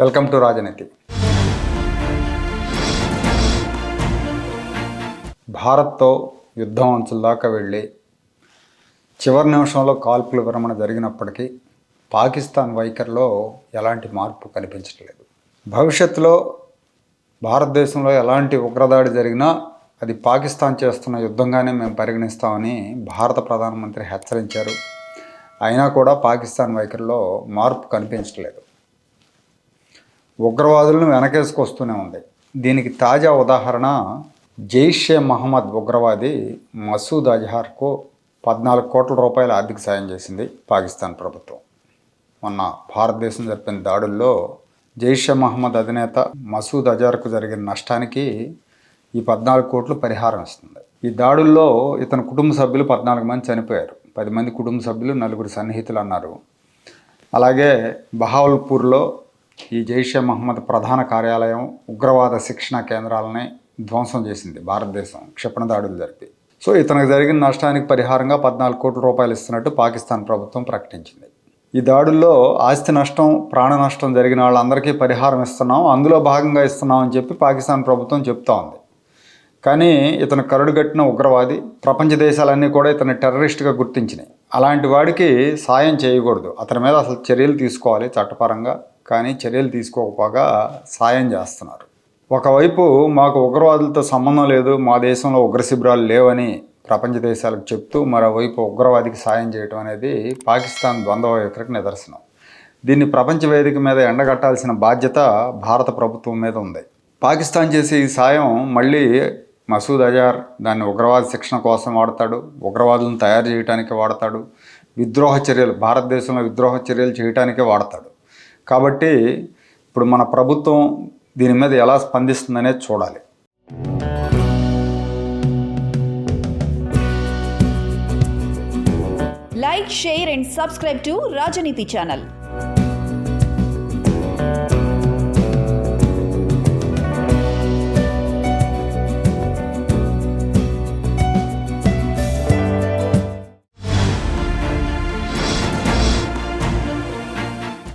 Welcome to రాజనీతి. భారత్తో యుద్ధం అంచుల దాకా వెళ్ళి చివరి నిమిషంలో కాల్పుల విరమణ జరిగినప్పటికీ పాకిస్తాన్ వైఖరిలో ఎలాంటి మార్పు కనిపించట్లేదు. భవిష్యత్తులో భారతదేశంలో ఎలాంటి ఉగ్రదాడి జరిగినా అది పాకిస్తాన్ చేస్తున్న యుద్ధంగానే మేము పరిగణిస్తామని భారత ప్రధానమంత్రి హెచ్చరించారు. అయినా కూడా పాకిస్తాన్ వైఖరిలో మార్పు కనిపించట్లేదు. ఉగ్రవాదులను వెనకేసుకొస్తూనే ఉంది. దీనికి తాజా ఉదాహరణ జైషే మహమ్మద్ ఉగ్రవాది మసూద్ అజహార్కు పద్నాలుగు కోట్ల రూపాయల ఆర్థిక సాయం చేసింది పాకిస్తాన్ ప్రభుత్వం. మొన్న భారతదేశం జరిపిన దాడుల్లో జైషే మహమ్మద్ అధినేత మసూద్ అజార్కు జరిగిన నష్టానికి ఈ పద్నాలుగు కోట్లు పరిహారం ఇస్తుంది. ఈ దాడుల్లో ఇతని కుటుంబ సభ్యులు పద్నాలుగు మంది చనిపోయారు. పది మంది కుటుంబ సభ్యులు నలుగురు సన్నిహితులు అన్నారు. అలాగే బహావల్పూర్లో ఈ జైషే మహమ్మద్ ప్రధాన కార్యాలయం ఉగ్రవాద శిక్షణ కేంద్రాలని ధ్వంసం చేసింది భారతదేశం క్షిపణి దాడులు జరిపి. సో ఇతనికి జరిగిన నష్టానికి పరిహారంగా పద్నాలుగు కోట్ల రూపాయలు ఇస్తున్నట్టు పాకిస్తాన్ ప్రభుత్వం ప్రకటించింది. ఈ దాడుల్లో ఆస్తి నష్టం ప్రాణ నష్టం జరిగిన వాళ్ళందరికీ పరిహారం ఇస్తున్నాం అందులో భాగంగా ఇస్తున్నాం అని చెప్పి పాకిస్తాన్ ప్రభుత్వం చెప్తా ఉంది. కానీ ఇతను కరుడుగట్టిన ఉగ్రవాది ప్రపంచ దేశాలన్నీ కూడా ఇతను టెర్రరిస్ట్గా గుర్తించినాయి. అలాంటి వాడికి సాయం చేయకూడదు. అతని మీద అసలు చర్యలు తీసుకోవాలి చట్టపరంగా. కానీ చర్యలు తీసుకోకపోగా సాయం చేస్తున్నారు. ఒకవైపు మాకు ఉగ్రవాదులతో సంబంధం లేదు మా దేశంలో ఉగ్ర శిబిరాలు లేవని ప్రపంచ దేశాలకు చెప్తూ మరోవైపు ఉగ్రవాదికి సాయం చేయటం అనేది పాకిస్తాన్ ద్వంద్వ వైఖరికి నిదర్శనం. దీన్ని ప్రపంచ వేదిక మీద ఎండగట్టాల్సిన బాధ్యత భారత ప్రభుత్వం మీద ఉంది. పాకిస్తాన్ చేసే ఈ సాయం మళ్ళీ మసూద్ అజార్ దాన్ని ఉగ్రవాద శిక్షణ కోసం వాడతాడు ఉగ్రవాదులను తయారు చేయడానికి వాడతాడు విద్రోహ చర్యలు భారతదేశంలో విద్రోహ చర్యలు చేయటానికే వాడతాడు. కాబట్టి ఇప్పుడు మన ప్రభుత్వం దీని మీద ఎలా స్పందిస్తుందనే చూడాలి. Like share and subscribe to Rajaneethi channel